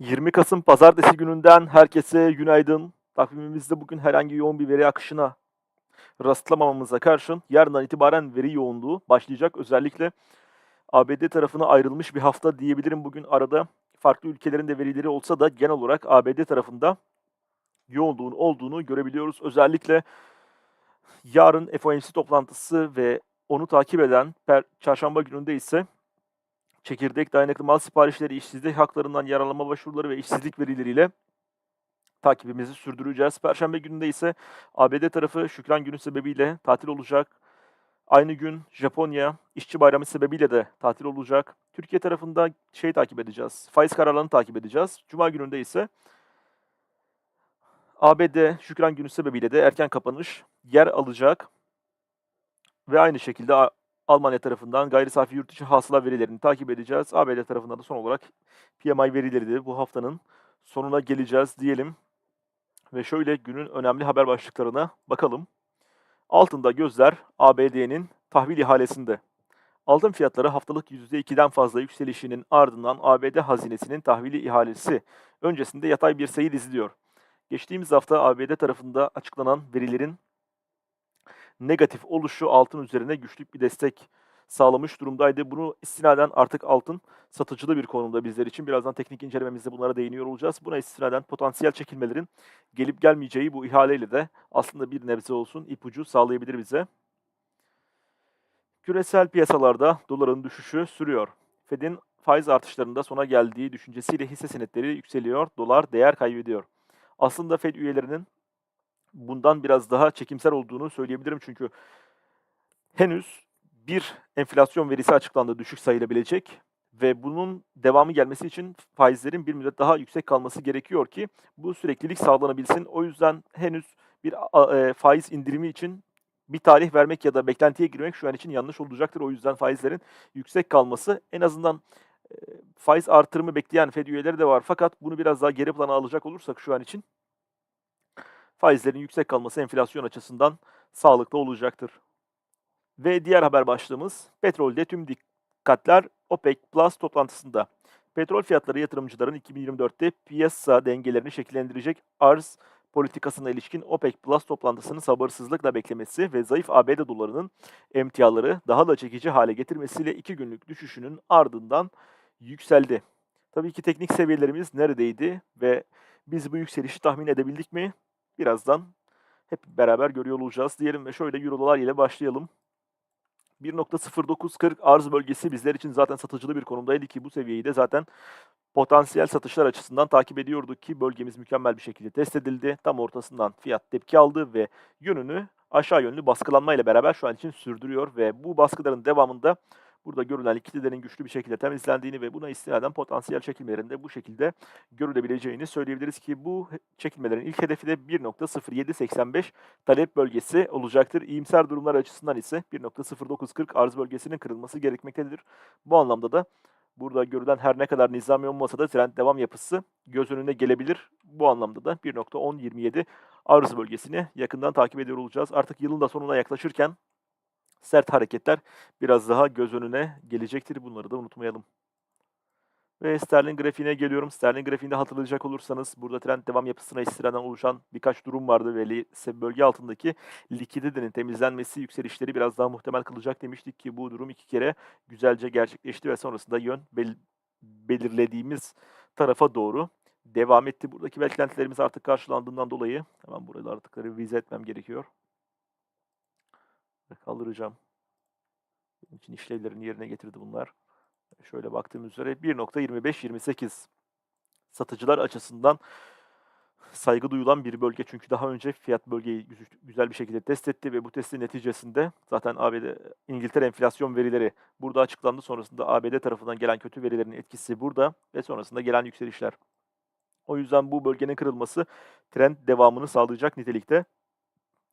20 Kasım Pazartesi gününden herkese günaydın. Takvimimizde bugün herhangi yoğun bir veri akışına rastlamamamıza karşın yarından itibaren veri yoğunluğu başlayacak. Özellikle ABD tarafına ayrılmış bir hafta diyebilirim bugün arada. Farklı ülkelerin de verileri olsa da genel olarak ABD tarafında yoğunluğun olduğunu görebiliyoruz. Özellikle yarın FOMC toplantısı ve onu takip eden çarşamba gününde ise çekirdek dayanıklı mal siparişleri, işsizlik haklarından yararlanma başvuruları ve işsizlik verileriyle takibimizi sürdüreceğiz. Perşembe gününde ise ABD tarafı Şükran Günü sebebiyle tatil olacak. Aynı gün Japonya işçi bayramı sebebiyle de tatil olacak. Türkiye tarafında şey takip edeceğiz. Faiz kararlarını takip edeceğiz. Cuma gününde ise ABD Şükran Günü sebebiyle de erken kapanış yer alacak. Ve aynı şekilde Almanya tarafından gayri safi yurt içi hasıla verilerini takip edeceğiz. ABD tarafından da son olarak PMI verileri de bu haftanın sonuna geleceğiz diyelim. Ve şöyle günün önemli haber başlıklarına bakalım. Altında gözler ABD'nin tahvil ihalesinde. Altın fiyatları haftalık %2'den fazla yükselişinin ardından ABD hazinesinin tahvili ihalesi öncesinde yatay bir seyir izliyor. Geçtiğimiz hafta ABD tarafında açıklanan verilerin negatif oluşu altın üzerine güçlü bir destek sağlamış durumdaydı. Bunu istinaden artık altın satıcılı bir konumda bizler için. Birazdan teknik incelememizde bunlara değiniyor olacağız. Buna istinaden potansiyel çekilmelerin gelip gelmeyeceği bu ihaleyle de aslında bir nebze olsun ipucu sağlayabilir bize. Küresel piyasalarda doların düşüşü sürüyor. Fed'in faiz artışlarında sona geldiği düşüncesiyle hisse senetleri yükseliyor, dolar değer kaybediyor. Aslında Fed üyelerinin bundan biraz daha çekimser olduğunu söyleyebilirim çünkü henüz bir enflasyon verisi açıklandı düşük sayılabilecek ve bunun devamı gelmesi için faizlerin bir müddet daha yüksek kalması gerekiyor ki bu süreklilik sağlanabilsin. O yüzden henüz bir e, faiz indirimi için bir tarih vermek ya da beklentiye girmek şu an için yanlış olacaktır. O yüzden faizlerin yüksek kalması en azından e, faiz artırımı bekleyen Fed üyeleri de var. Fakat bunu biraz daha geri plana alacak olursak şu an için faizlerin yüksek kalması enflasyon açısından sağlıklı olacaktır. Ve diğer haber başlığımız petrolde tüm dikkatler OPEC Plus toplantısında. Petrol fiyatları yatırımcıların 2024'te piyasa dengelerini şekillendirecek arz politikasına ilişkin OPEC Plus toplantısını sabırsızlıkla beklemesi ve zayıf ABD dolarının emtiaları daha da çekici hale getirmesiyle iki günlük düşüşünün ardından yükseldi. Tabii ki teknik seviyelerimiz neredeydi ve biz bu yükselişi tahmin edebildik mi? Birazdan hep beraber görüyor olacağız diyelim ve şöyle euro dolar ile başlayalım. 1.0940 arz bölgesi bizler için zaten satıcılı bir konumdaydı ki bu seviyeyi de zaten potansiyel satışlar açısından takip ediyorduk ki bölgemiz mükemmel bir şekilde test edildi. Tam ortasından fiyat tepki aldı ve yönünü aşağı yönlü baskılanma ile beraber şu an için sürdürüyor ve bu baskıların devamında burada görülen likiditelerin güçlü bir şekilde temizlendiğini ve buna istinaden potansiyel çekilmelerin de bu şekilde görülebileceğini söyleyebiliriz ki bu çekilmelerin ilk hedefi de 1.0785 talep bölgesi olacaktır. İyimser durumlar açısından ise 1.0940 arz bölgesinin kırılması gerekmektedir. Bu anlamda da burada görülen her ne kadar nizami olmasa da trend devam yapısı göz önüne gelebilir. Bu anlamda da 1.1027 arz bölgesini yakından takip ediyor olacağız. Artık yılın da sonuna yaklaşırken sert hareketler biraz daha göz önüne gelecektir. Bunları da unutmayalım. Ve sterlin grafiğine geliyorum. Sterlin grafiğinde hatırlayacak olursanız burada trend devam yapısına istinaden oluşan birkaç durum vardı ve bölge altındaki likiditenin temizlenmesi yükselişleri biraz daha muhtemel kılacak demiştik ki bu durum iki kere güzelce gerçekleşti ve sonrasında yön bel- belirlediğimiz tarafa doğru devam etti. Buradaki beklentilerimiz artık karşılandığından dolayı hemen burada artık revize etmem gerekiyor. Kaldıracağım. Benim için işlevlerini yerine getirdi bunlar. Şöyle baktığım üzere 1.25-28 satıcılar açısından saygı duyulan bir bölge. Çünkü daha önce fiyat bölgeyi güz- güzel bir şekilde test etti ve bu testin neticesinde zaten ABD, İngiltere enflasyon verileri burada açıklandı. Sonrasında ABD tarafından gelen kötü verilerin etkisi burada ve sonrasında gelen yükselişler. O yüzden bu bölgenin kırılması trend devamını sağlayacak nitelikte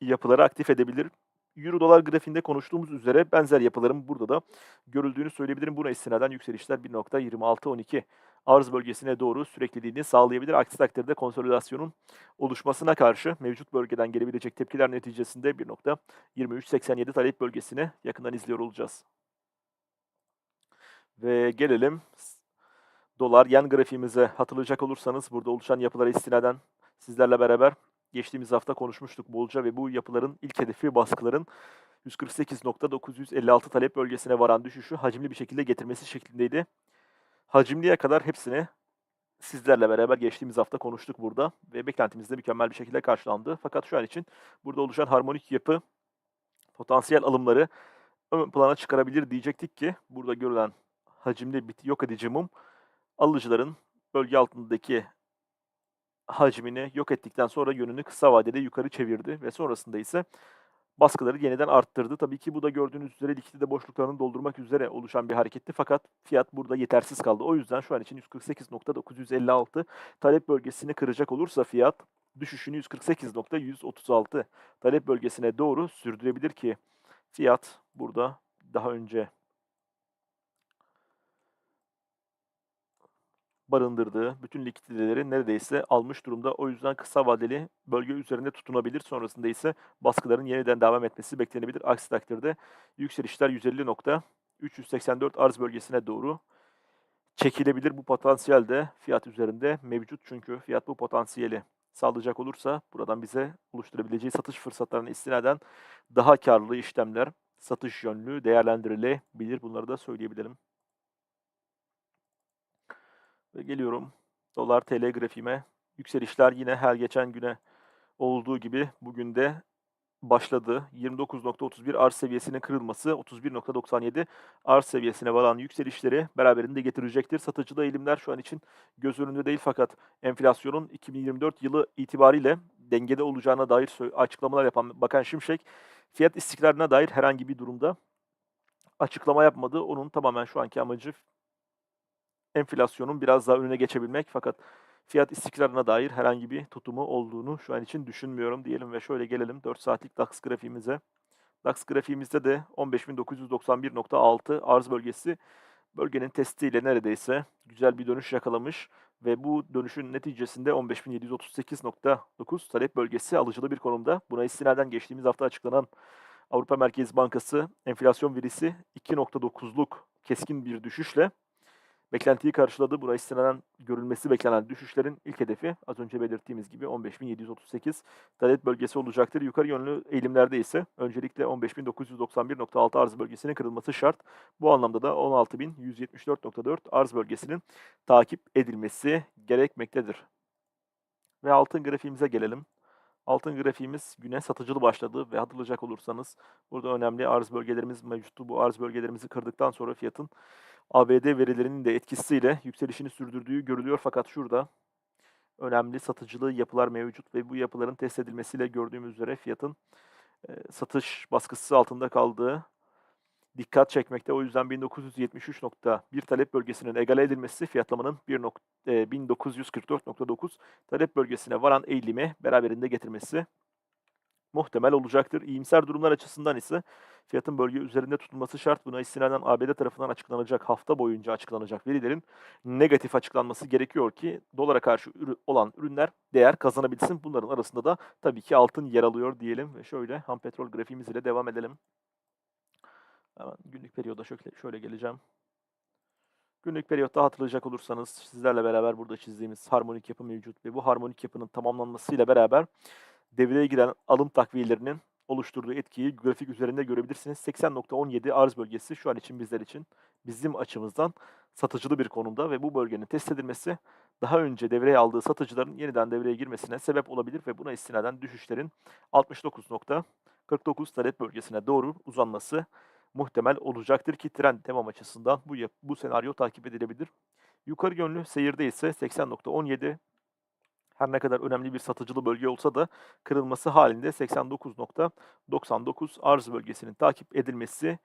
yapıları aktif edebilir. Euro dolar grafiğinde konuştuğumuz üzere benzer yapıların burada da görüldüğünü söyleyebilirim. Buna istinaden yükselişler 1.2612 arz bölgesine doğru sürekliliğini sağlayabilir. Aksi takdirde konsolidasyonun oluşmasına karşı mevcut bölgeden gelebilecek tepkiler neticesinde 1.2387 talep bölgesine yakından izliyor olacağız. Ve gelelim Dolar yen grafiğimize hatırlayacak olursanız burada oluşan yapılara istinaden sizlerle beraber geçtiğimiz hafta konuşmuştuk bolca ve bu yapıların ilk hedefi baskıların 148.956 talep bölgesine varan düşüşü hacimli bir şekilde getirmesi şeklindeydi. Hacimliye kadar hepsini sizlerle beraber geçtiğimiz hafta konuştuk burada ve beklentimiz de mükemmel bir şekilde karşılandı. Fakat şu an için burada oluşan harmonik yapı potansiyel alımları ön plana çıkarabilir diyecektik ki burada görülen hacimli bir yok edici mum alıcıların bölge altındaki hacmini yok ettikten sonra yönünü kısa vadede yukarı çevirdi ve sonrasında ise baskıları yeniden arttırdı. Tabii ki bu da gördüğünüz üzere likidite boşluklarını doldurmak üzere oluşan bir hareketti fakat fiyat burada yetersiz kaldı. O yüzden şu an için 148.956 talep bölgesini kıracak olursa fiyat düşüşünü 148.136 talep bölgesine doğru sürdürebilir ki fiyat burada daha önce barındırdığı bütün likiditeleri neredeyse almış durumda. O yüzden kısa vadeli bölge üzerinde tutunabilir. Sonrasında ise baskıların yeniden devam etmesi beklenebilir. Aksi takdirde yükselişler 150 nokta 384 arz bölgesine doğru çekilebilir. Bu potansiyel de fiyat üzerinde mevcut. Çünkü fiyat bu potansiyeli sağlayacak olursa buradan bize oluşturabileceği satış fırsatlarına istinaden daha karlı işlemler, satış yönlü değerlendirilebilir. Bunları da söyleyebilirim. Ve geliyorum dolar TL grafiğime. Yükselişler yine her geçen güne olduğu gibi bugün de başladı. 29.31 arz seviyesinin kırılması, 31.97 arz seviyesine varan yükselişleri beraberinde getirecektir. Satıcıda eğilimler şu an için göz önünde değil fakat enflasyonun 2024 yılı itibariyle dengede olacağına dair açıklamalar yapan Bakan Şimşek, fiyat istikrarına dair herhangi bir durumda açıklama yapmadı. Onun tamamen şu anki amacı enflasyonun biraz daha önüne geçebilmek fakat fiyat istikrarına dair herhangi bir tutumu olduğunu şu an için düşünmüyorum diyelim ve şöyle gelelim 4 saatlik DAX grafiğimize. DAX grafiğimizde de 15.991.6 arz bölgesi bölgenin testiyle neredeyse güzel bir dönüş yakalamış ve bu dönüşün neticesinde 15.738.9 talep bölgesi alıcılı bir konumda. Buna istinaden geçtiğimiz hafta açıklanan Avrupa Merkez Bankası enflasyon verisi 2.9'luk keskin bir düşüşle beklentiyi karşıladı. Buraya istinaden görülmesi beklenen düşüşlerin ilk hedefi az önce belirttiğimiz gibi 15.738 talep bölgesi olacaktır. Yukarı yönlü eğilimlerde ise öncelikle 15.991.6 arz bölgesinin kırılması şart. Bu anlamda da 16.174.4 arz bölgesinin takip edilmesi gerekmektedir. Ve altın grafiğimize gelelim. Altın grafiğimiz güne satıcılı başladı ve hatırlayacak olursanız burada önemli arz bölgelerimiz mevcuttu. Bu arz bölgelerimizi kırdıktan sonra fiyatın ABD verilerinin de etkisiyle yükselişini sürdürdüğü görülüyor. Fakat şurada önemli satıcılığı yapılar mevcut ve bu yapıların test edilmesiyle gördüğümüz üzere fiyatın e, satış baskısı altında kaldığı dikkat çekmekte. O yüzden 1973.1 talep bölgesinin egale edilmesi fiyatlamanın 1944.9 talep bölgesine varan eğilimi beraberinde getirmesi muhtemel olacaktır. İyimser durumlar açısından ise fiyatın bölge üzerinde tutulması şart. Buna istinaden ABD tarafından açıklanacak hafta boyunca açıklanacak verilerin negatif açıklanması gerekiyor ki dolara karşı olan ürünler değer kazanabilsin. Bunların arasında da tabii ki altın yer alıyor diyelim ve şöyle ham petrol grafiğimiz ile devam edelim. Hemen günlük periyoda şöyle, şöyle geleceğim. Günlük periyotta hatırlayacak olursanız sizlerle beraber burada çizdiğimiz harmonik yapı mevcut ve bu harmonik yapının tamamlanmasıyla beraber devreye giren alım takviyelerinin oluşturduğu etkiyi grafik üzerinde görebilirsiniz. 80.17 arz bölgesi şu an için bizler için bizim açımızdan satıcılı bir konumda ve bu bölgenin test edilmesi daha önce devreye aldığı satıcıların yeniden devreye girmesine sebep olabilir ve buna istinaden düşüşlerin 69.49 talep bölgesine doğru uzanması muhtemel olacaktır ki trend devam açısından bu bu senaryo takip edilebilir. Yukarı yönlü seyirde ise 80.17 her ne kadar önemli bir satıcılı bölge olsa da kırılması halinde 89.99 arz bölgesinin takip edilmesi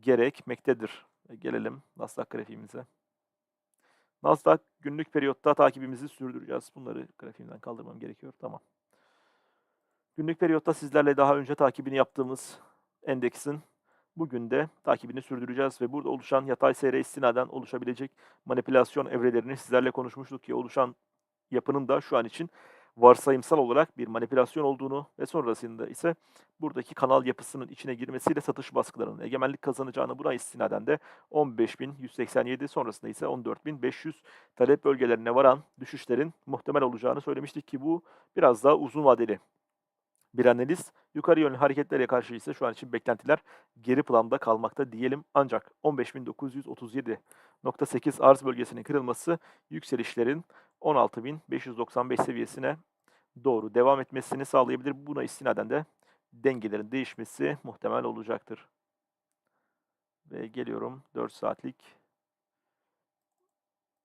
gerekmektedir. Gelelim Nasdaq grafiğimize. Nasdaq günlük periyotta takibimizi sürdüreceğiz. Bunları grafiğimden kaldırmam gerekiyor. Tamam. Günlük periyotta sizlerle daha önce takibini yaptığımız endeksin bugün de takibini sürdüreceğiz ve burada oluşan yatay seyre istinaden oluşabilecek manipülasyon evrelerini sizlerle konuşmuştuk ki oluşan yapının da şu an için varsayımsal olarak bir manipülasyon olduğunu ve sonrasında ise buradaki kanal yapısının içine girmesiyle satış baskılarının egemenlik kazanacağını buna istinaden de 15.187 sonrasında ise 14.500 talep bölgelerine varan düşüşlerin muhtemel olacağını söylemiştik ki bu biraz daha uzun vadeli bir analiz. Yukarı yönlü hareketlere karşı ise şu an için beklentiler geri planda kalmakta diyelim. Ancak 15.937.8 arz bölgesinin kırılması yükselişlerin 16.595 seviyesine doğru devam etmesini sağlayabilir. Buna istinaden de dengelerin değişmesi muhtemel olacaktır. Ve geliyorum 4 saatlik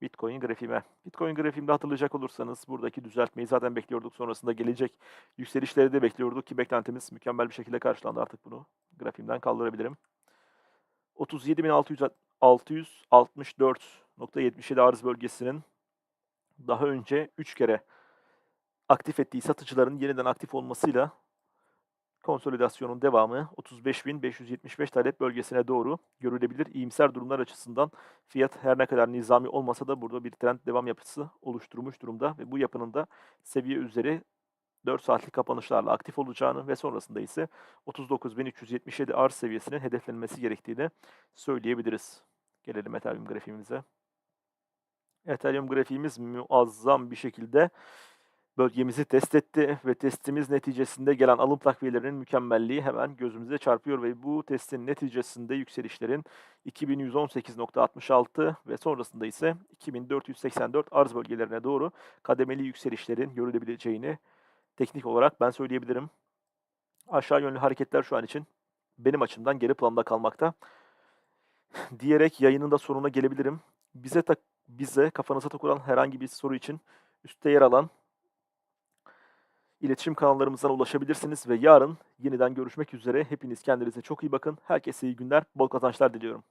Bitcoin grafiğime. Bitcoin grafiğimde hatırlayacak olursanız buradaki düzeltmeyi zaten bekliyorduk. Sonrasında gelecek yükselişleri de bekliyorduk ki beklentimiz mükemmel bir şekilde karşılandı artık bunu. Grafiğimden kaldırabilirim. 37.664.77 arz bölgesinin daha önce 3 kere aktif ettiği satıcıların yeniden aktif olmasıyla konsolidasyonun devamı 35.575 talep bölgesine doğru görülebilir. İyimser durumlar açısından fiyat her ne kadar nizami olmasa da burada bir trend devam yapısı oluşturmuş durumda ve bu yapının da seviye üzeri 4 saatlik kapanışlarla aktif olacağını ve sonrasında ise 39.377 arz seviyesinin hedeflenmesi gerektiğini söyleyebiliriz. Gelelim Ethereum grafiğimize. Ethereum grafiğimiz muazzam bir şekilde bölgemizi test etti ve testimiz neticesinde gelen alım takviyelerinin mükemmelliği hemen gözümüze çarpıyor ve bu testin neticesinde yükselişlerin 2118.66 ve sonrasında ise 2484 arz bölgelerine doğru kademeli yükselişlerin görülebileceğini teknik olarak ben söyleyebilirim. Aşağı yönlü hareketler şu an için benim açımdan geri planda kalmakta. Diyerek yayının da sonuna gelebilirim. Bize tak bize kafanıza takılan herhangi bir soru için üstte yer alan iletişim kanallarımızdan ulaşabilirsiniz ve yarın yeniden görüşmek üzere. Hepiniz kendinize çok iyi bakın. Herkese iyi günler, bol kazançlar diliyorum.